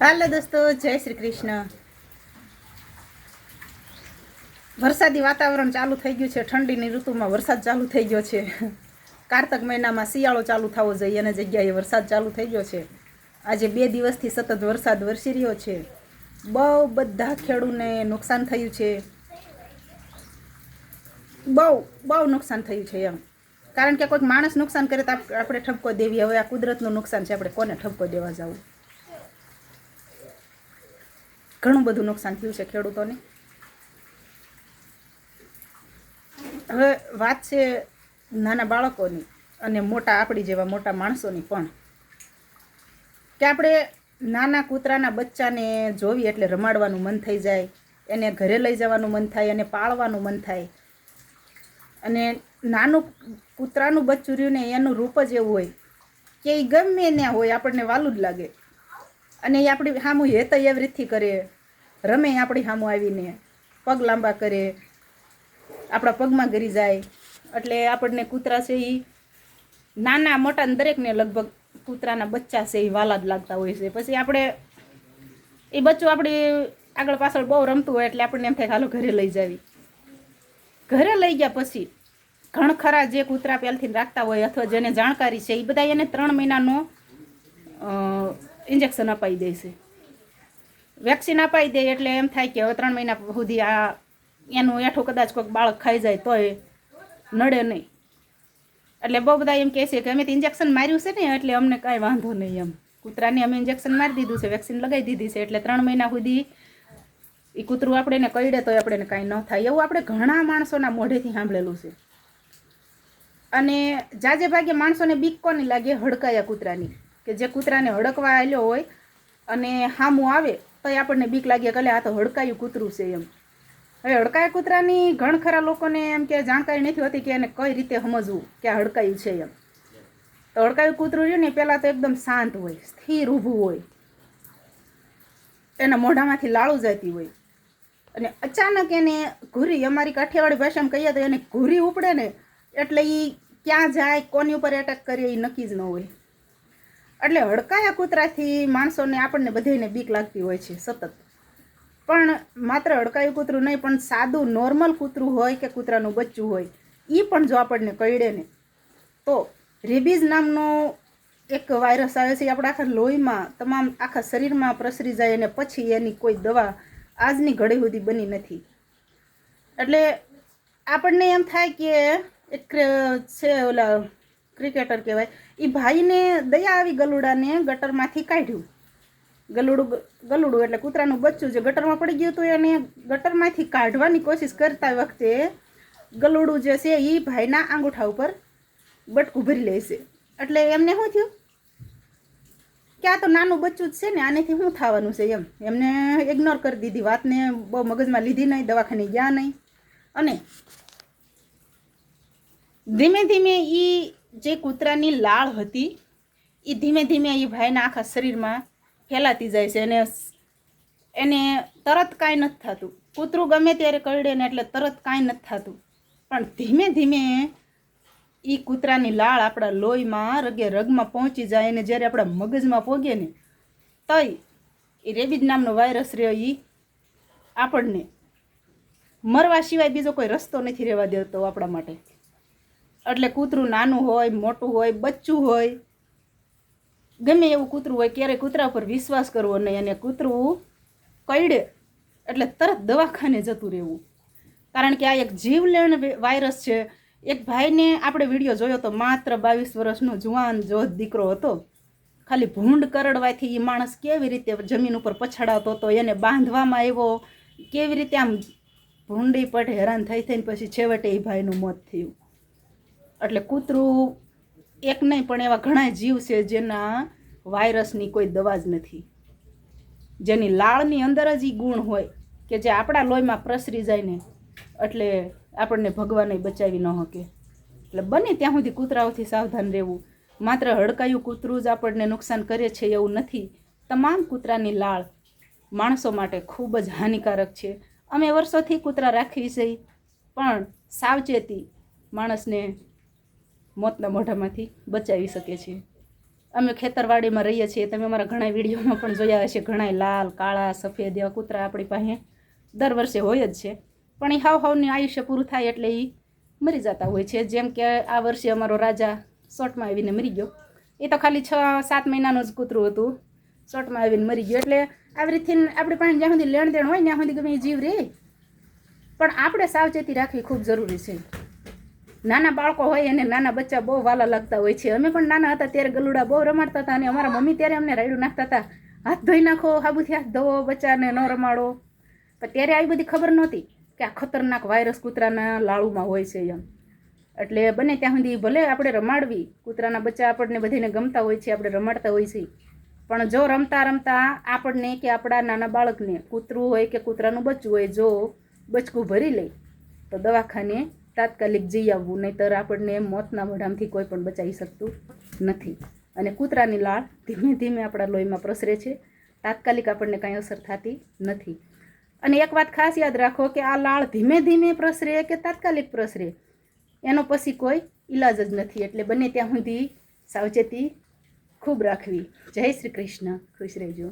હાલો દોસ્તો, જય શ્રી કૃષ્ણ. વરસાદી વાતાવરણ ચાલુ થઈ ગયું છે. ઠંડીની ઋતુમાં વરસાદ ચાલુ થઈ ગયો છે. કારતક મહિનામાં શિયાળો ચાલુ થવો જોઈએ અને જગ્યાએ વરસાદ ચાલુ થઈ ગયો છે. આજે બે દિવસથી સતત વરસાદ વરસી રહ્યો છે. બહુ બધા ખેડૂને નુકસાન થયું છે. બહુ બહુ નુકસાન થયું છે એમ. કારણ કે કોઈક માણસ નુકસાન કરે તો આપણે ઠપકો દેવી. હવે આ કુદરતનું નુકસાન છે. આપણે કોને ઠપકો દેવા જવું? ઘણું બધું નુકસાન થયું છે ખેડૂતોને. હવે વાત છે નાના બાળકોની અને મોટા આપણી જેવા મોટા માણસોની પણ. કે આપણે નાના કૂતરાના બચ્ચાને જોવી એટલે રમાડવાનું મન થઈ જાય, એને ઘરે લઈ જવાનું મન થાય, એને પાળવાનું મન થાય. અને નાનું કૂતરાનું બચ્ચું રહ્યું ને એનું રૂપ જ એવું હોય. કે એ ગમે ત્યાં હોય, આપણને વાલું જ લાગે. અને એ આપણી સામું હેત એવી રીતથી કરે. રમે આપણી સામું આવીને. પગ લાંબા કરે. આપણા પગમાં ગરી જાય. એટલે આપણને કૂતરા છે એ નાના મોટા દરેકને લગભગ કૂતરાના બચ્ચા છે એ વાલા જ લાગતા હોય છે. પછી આપણે એ બચ્ચું આપણી આગળ પાછળ બહુ રમતું હોય એટલે આપણને એમ થાય હાલો ઘરે લઈ જાવી. ઘરે લઈ ગયા પછી ઘણખરા જે કૂતરા પહેલથી રાખતા હોય અથવા જેને જાણકારી છે એ બધા એને ત્રણ મહિનાનો ઇન્જેક્શન અપાઈ દે છે. વેક્સિન અપાઈ દે એટલે એમ થાય કે હવે ત્રણ મહિના સુધી આ એનું એઠું કદાચ કોઈક બાળક ખાઈ જાય તોય નડે નહીં. એટલે બહુ બધા એમ કહે છે કે અમે ઇન્જેક્શન માર્યું છે ને એટલે અમને કાંઈ વાંધો નહીં એમ. કૂતરાને અમે ઇન્જેક્શન મારી દીધું છે વેક્સિન લગાવી દીધી છે એટલે ત્રણ મહિના સુધી એ કૂતરું આપણે એને કઈડે તોય આપણે કાંઈ ન થાય. એવું આપણે ઘણા માણસોના મોઢેથી સાંભળેલું છે. અને જાજે ભાગે માણસોને બીક કોની લાગે? હડકાયા કૂતરાની. કે જે કૂતરાને હડકવા આવેલો હોય અને હામું આવે તો એ આપણને બીક લાગે કે આ તો હડકાયું કૂતરું છે એમ. હવે હડકાયા કૂતરાની ઘણ ખરા લોકોને એમ કે જાણકારી નથી હોતી કે એને કઈ રીતે સમજવું કે આ હડકાયું છે એમ. તો હડકાયું કૂતરું રહ્યું ને પહેલાં તો એકદમ શાંત હોય, સ્થિર ઊભું હોય. એના મોઢામાંથી લાળું જતી હોય. અને અચાનક એને ઘૂરી, અમારી કાઠિયાવાડી ભાષામાં કહીએ તો એને ઘૂરી ઉપડે ને, એટલે એ ક્યાં જાય, કોની ઉપર એટેક કરીએ એ નક્કી જ ન હોય. એટલે હડકાયા કૂતરાથી માણસોને આપણને બધાને બીક લાગતી હોય છે, સતત. પણ માત્ર હડકાયું કૂતરું નહીં, પણ સાદું, નોર્મલ કૂતરું હોય કે કૂતરાનું બચ્ચું હોય એ પણ જો આપણને કરડે ને, તો રેબીઝ નામનો એક વાયરસ આવે છે આપણા આખા લોહીમાં, તમામ આખા શરીરમાં પ્રસરી જાય અને પછી એની કોઈ દવા આજની ઘડી સુધી બની નથી. એટલે આપણને એમ થાય કે એક છે ઓલા ક્રિકેટર કહેવાય એ ભાઈને દયા આવી ગલુડાને ગટરમાંથી કાઢ્યું. ગલુડું ગલુડું એટલે કૂતરાનું બચ્ચું જે ગટરમાં પડી ગયું હતું એને ગટરમાંથી કાઢવાની કોશિશ કરતા વખતે ગલુડું જે છે એ ભાઈના આંગૂઠા ઉપર બટકું ભરી લે છે. એટલે એમને શું થયું? કે આ તો નાનું બચ્ચું જ છે ને, આનેથી શું થવાનું છે એમ? એમને ઇગ્નોર કરી દીધી વાતને, બહુ મગજમાં લીધી નહીં, દવાખાને ગયા નહીં. અને ધીમે ધીમે એ જે કૂતરાની લાળ હતી, એ ધીમે ધીમે એ ભાઈના આખા શરીરમાં ફેલાતી જાય છે અને એને તરત કાંઈ નથી થતું. કૂતરું ગમે ત્યારે કરડે ને એટલે તરત કાંઈ નથી થતું. પણ ધીમે ધીમે એ કૂતરાની લાળ આપણા લોહીમાં રગે રગમાં પહોંચી જાય અને જ્યારે આપણા મગજમાં પોગે ને તય એ રેબીજ નામનો વાયરસ રહ્યો એ આપણને. મરવા સિવાય બીજો કોઈ રસ્તો નથી રહેવા દેતો આપણા માટે. એટલે કૂતરું નાનું હોય, મોટું હોય, બચ્ચું હોય, ગમે એવું કૂતરું હોય, ક્યારેય કૂતરા ઉપર વિશ્વાસ કરવો નહીં અને કૂતરું કઈડે એટલે તરત દવાખાને જતું રહેવું. કારણ કે આ એક જીવલેણ વાયરસ છે. એક ભાઈને આપણે વીડિયો જોયો તો માત્ર બાવીસ વર્ષનો જુવાન જોધ દીકરો હતો. ખાલી ભૂંડ કરડવાથી એ માણસ કેવી રીતે જમીન ઉપર પછાડાતો હતો એને બાંધવામાં આવ્યો? કેવી રીતે આમ ભૂંડી પટ હેરાન થઈ થઈને પછી છેવટે એ ભાઈનું મોત થયું? એટલે કૂતરું એક નહીં, પણ એવા ઘણા જીવ છે જેના વાયરસની કોઈ દવા જ નથી. જેની લાળની અંદર જ એ ગુણ હોય કે જે આપણા લોહીમાં પ્રસરી જાય ને, એટલે આપણને ભગવાને બચાવી ન શકે એટલે બને ત્યાં સુધી કૂતરાઓથી સાવધાન રહેવું. માત્ર હડકાયું કૂતરું જ આપણને નુકસાન કરે છે એવું નથી. તમામ કૂતરાની લાળ માણસો માટે ખૂબ જ હાનિકારક છે. અમે વર્ષોથી કૂતરા રાખવી છે પણ સાવચેતી માણસને મોતના મોઢામાંથી બચાવી શકે છે અમે ખેતરવાડીમાં રહીએ છીએ, તમે અમારા ઘણા વિડીયોમાં પણ જોયા હશે ઘણા લાલ, કાળા, સફેદ એવા કૂતરા આપણી પાસે. દર વર્ષે હોય જ છે. પણ એ હાવ હાવની આયુષ્ય પૂરું થાય એટલે એ મરી જતા હોય છે. જેમ કે આ વર્ષે અમારો રાજા શોર્ટમાં આવીને મરી ગયો. એ તો ખાલી છ, સાત મહિનાનું જ કૂતરું હતું. શોર્ટમાં આવીને મરી ગયો. એટલે આવી રીતે આપણી પાસે જ્યાં સુધી લેણ દેણ હોય ત્યાં સુધી ગમે જીવ રહે પણ આપણે સાવચેતી રાખવી ખૂબ જરૂરી છે. નાના બાળકો હોય અને નાના બચ્ચા બહુ વાલા લાગતા હોય છે. અમે પણ નાના હતા ત્યારે ગલુડા બહુ રમાડતા હતા અને અમારા મમ્મી ત્યારે અમને રાયડું નાખતા હતા. હાથ ધોઈ નાખો, હાબુથી હાથ ધોવો, બચ્ચાને ન રમાડો. પણ ત્યારે આવી બધી ખબર નહોતી કે આ ખતરનાક વાયરસ કૂતરાના લાળુમાં હોય છે એમ. એટલે બને ત્યાં સુધી ભલે આપણે રમાડવી, કૂતરાના બચ્ચા આપણને બધાને ગમતા હોય છે, આપણે રમાડતા હોય છે. પણ જો રમતા રમતા આપણને કે આપણા નાના બાળકને કૂતરું હોય કે કૂતરાનું બચ્ચું હોય, જો બચકું ભરી લે, તો દવાખાને તાત્કાલિક જઈ આવવું, નહીંતર આપણને મોતના વઢામથી કોઈ પણ બચાવી શકતું નથી. અને કૂતરાની લાળ ધીમે ધીમે આપણા લોહીમાં પ્રસરે છે. તાત્કાલિક આપણને કાંઈ અસર થતી નથી. અને એક વાત ખાસ યાદ રાખો કે આ લાળ ધીમે ધીમે પ્રસરે કે તાત્કાલિક પ્રસરે? એનો પછી કોઈ ઈલાજ જ નથી. એટલે બને ત્યાં સુધી સાવચેતી ખૂબ રાખવી. જય શ્રી કૃષ્ણ. ખુશ રહેજો.